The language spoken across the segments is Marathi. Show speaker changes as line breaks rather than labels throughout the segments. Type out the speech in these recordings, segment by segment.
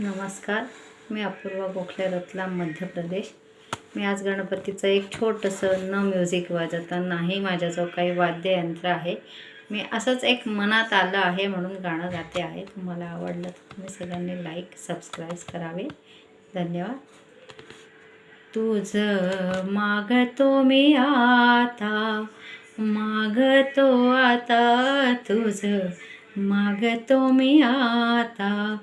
नमस्कार. मी अपूर्वा गोखले रतलाम मध्य प्रदेश मी आज गणपतीचं एक छोटंसं न म्युझिक वाजवतं नाही माझ्याजवळ काही वाद्ययंत्र आहे. मी असंच एक मनात आलं आहे म्हणून गाणं गाते आहे. तुम्हाला आवडलं तर तुम्ही सगळ्यांनी लाईक सबस्क्राईब करावे. धन्यवाद. तुझं मागतो मी आता मागतो आता. तुझं मागतो मी आता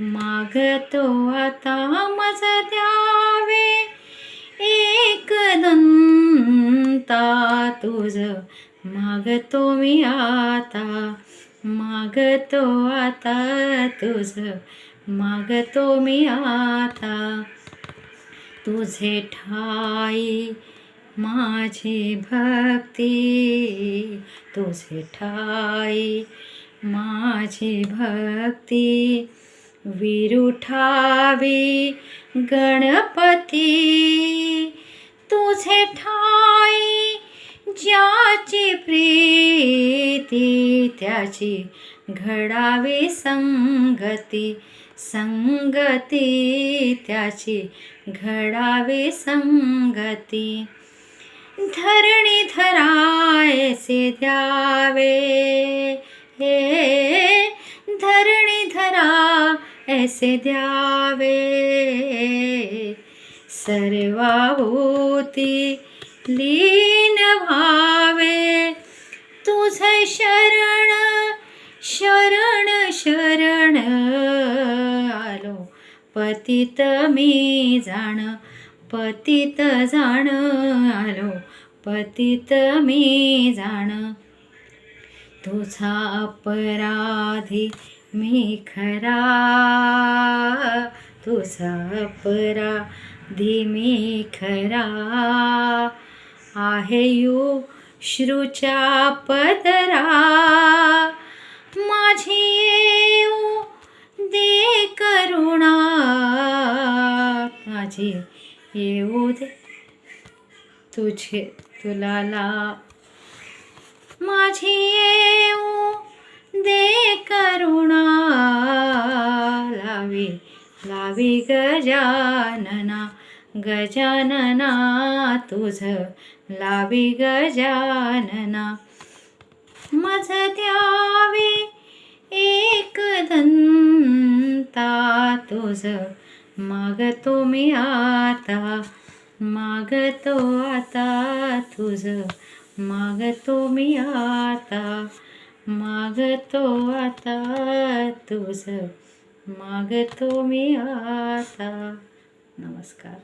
मागतो आता मज द्यावे. एक दंता तुझ मागतो मी आता. मागतो आता तुझ मागतो मी आता. तुझे ठाई माझी भक्ती. तुझे ठाई माझी भक्ती. विरुठावी गणपती तुझे ठाई ज्याची प्रीती त्याची घडावी संगती संगती त्याची घडावी संगती. धरणी धरायसे द्यावे हे कैसे द्यावे सर्वाभूती लीन व्हावे तुझ शरण शरण शरण आलो। पतित मी जाण पतित जाण आलो। पतित मी जाण। तुझा अपराधी मी खरा तुझा परा धीमी खरा आहे यू श्रुच्या पदरा. माझी येऊ दे करुणा माझी येऊ दे. तुझे तुला ला माझी लावी गजानना गजानना तुझ लावी गजानना. मज द्यावे एक दंता तुझ मागतो मी आता मागतो आता तुझ मागतो मी आता मागतो आता तुझ. मागतो मी आता नमस्कार.